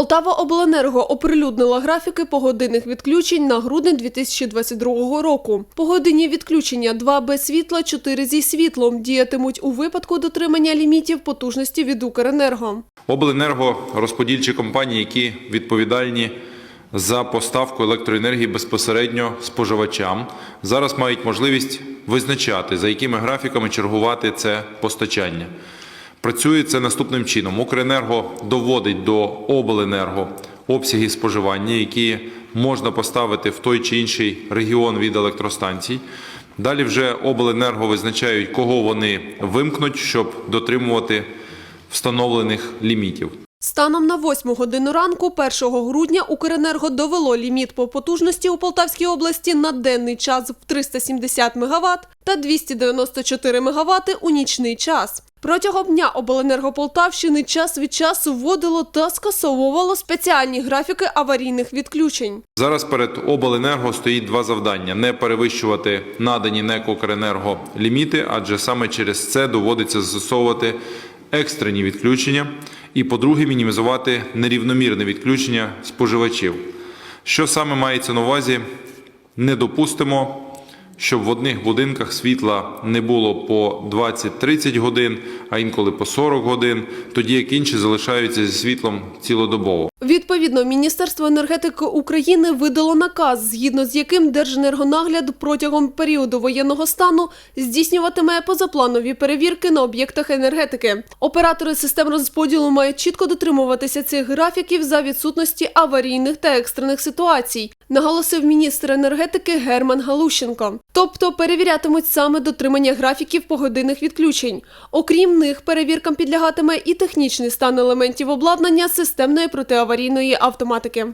Полтава Обленерго оприлюднила графіки погодинних відключень на грудень 2022 року. Погодинні відключення 2 без світла, 4 зі світлом діятимуть у випадку дотримання лімітів потужності від Укренерго. Обленерго розподільчі компанії, які відповідальні за поставку електроенергії безпосередньо споживачам, зараз мають можливість визначати, за якими графіками чергувати це постачання. Працює це наступним чином: Укренерго доводить до обленерго обсяги споживання, які можна поставити в той чи інший регіон від електростанцій. Далі вже обленерго визначають, кого вони вимкнуть, щоб дотримувати встановлених лімітів. Станом на 8 годину ранку 1 грудня Укренерго довело ліміт по потужності у Полтавській області на денний час в 370 МВт та 294 МВт у нічний час. Протягом дня обленерго Полтавщини час від часу вводило та скасовувало спеціальні графіки аварійних відключень. Зараз перед обленерго стоїть два завдання: не перевищувати надані НЕК «Укренерго» ліміти, адже саме через це доводиться застосовувати екстрені відключення. І, по-друге, мінімізувати нерівномірне відключення споживачів. Що саме мається на увазі? Не допустимо, щоб в одних будинках світла не було по 20-30 годин, а інколи по 40 годин, тоді як інші залишаються зі світлом цілодобово. Відповідно, Міністерство енергетики України видало наказ, згідно з яким Держенергонагляд протягом періоду воєнного стану здійснюватиме позапланові перевірки на об'єктах енергетики. Оператори систем розподілу мають чітко дотримуватися цих графіків за відсутності аварійних та екстрених ситуацій, наголосив міністр енергетики Герман Галущенко. Тобто перевірятимуть саме дотримання графіків погодинних відключень. Окрім них, перевіркам підлягатиме і технічний стан елементів обладнання системної протиаварійної автоматики.